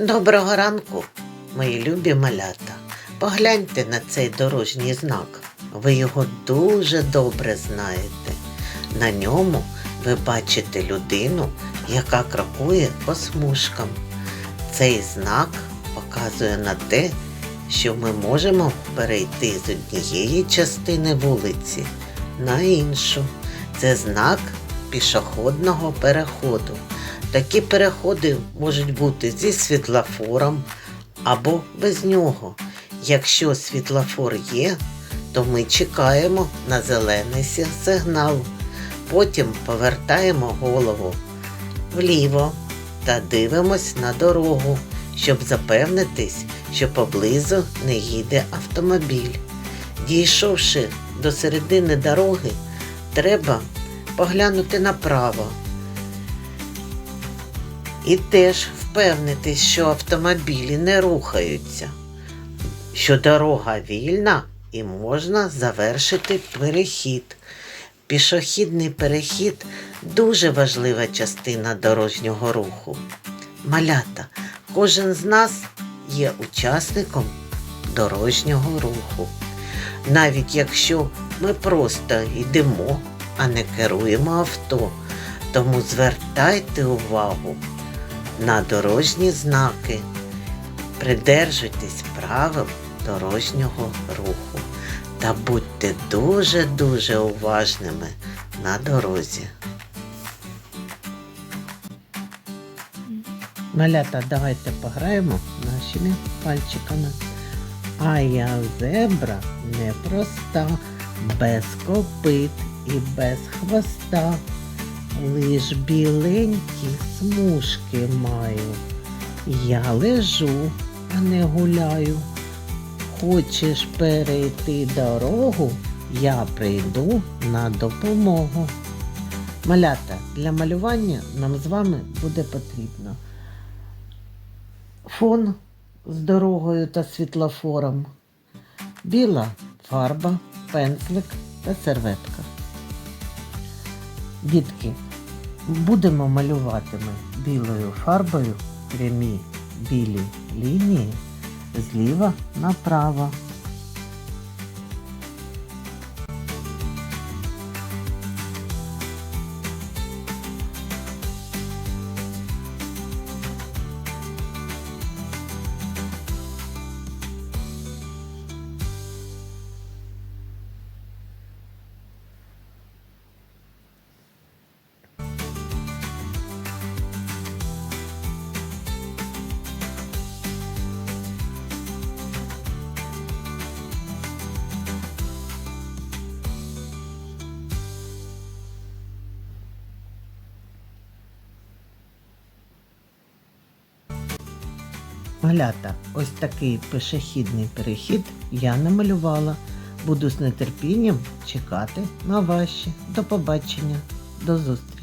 Доброго ранку, мої любі малята. Погляньте на цей дорожній знак. Ви його дуже добре знаєте. На ньому ви бачите людину, яка крокує по смужкам. Цей знак показує на те, що ми можемо перейти з однієї частини вулиці на іншу. Це знак пішохідного переходу. Такі переходи можуть бути зі світлофором або без нього. Якщо світлофор є, то ми чекаємо на зелений сигнал. Потім повертаємо голову вліво та дивимось на дорогу, щоб запевнитись, що поблизу не їде автомобіль. Дійшовши до середини дороги, треба поглянути направо і теж впевнитись, що автомобілі не рухаються, що дорога вільна і можна завершити перехід. Пішохідний перехід дуже важлива частина дорожнього руху. Малята, кожен з нас є учасником дорожнього руху. Навіть якщо ми просто йдемо, а не керуємо авто, тому звертайте увагу на дорожні знаки. Придержуйтесь правил дорожнього руху та будьте дуже-дуже уважними на дорозі. Малята, давайте пограємо нашими пальчиками. А я зебра непроста, без копит і без хвоста. Лиш біленькі смужки маю. Я лежу, а не гуляю. Хочеш перейти дорогу, я прийду на допомогу. Малята, для малювання нам з вами буде потрібно фон з дорогою та світлофором, біла фарба, пензлик та серветка. Дітки, будемо малювати ми білою фарбою прямі білі лінії зліва направо. Малята, ось такий пешехідний перехід я намалювала. Буду з нетерпінням чекати на ваші. До побачення, до зустрічі!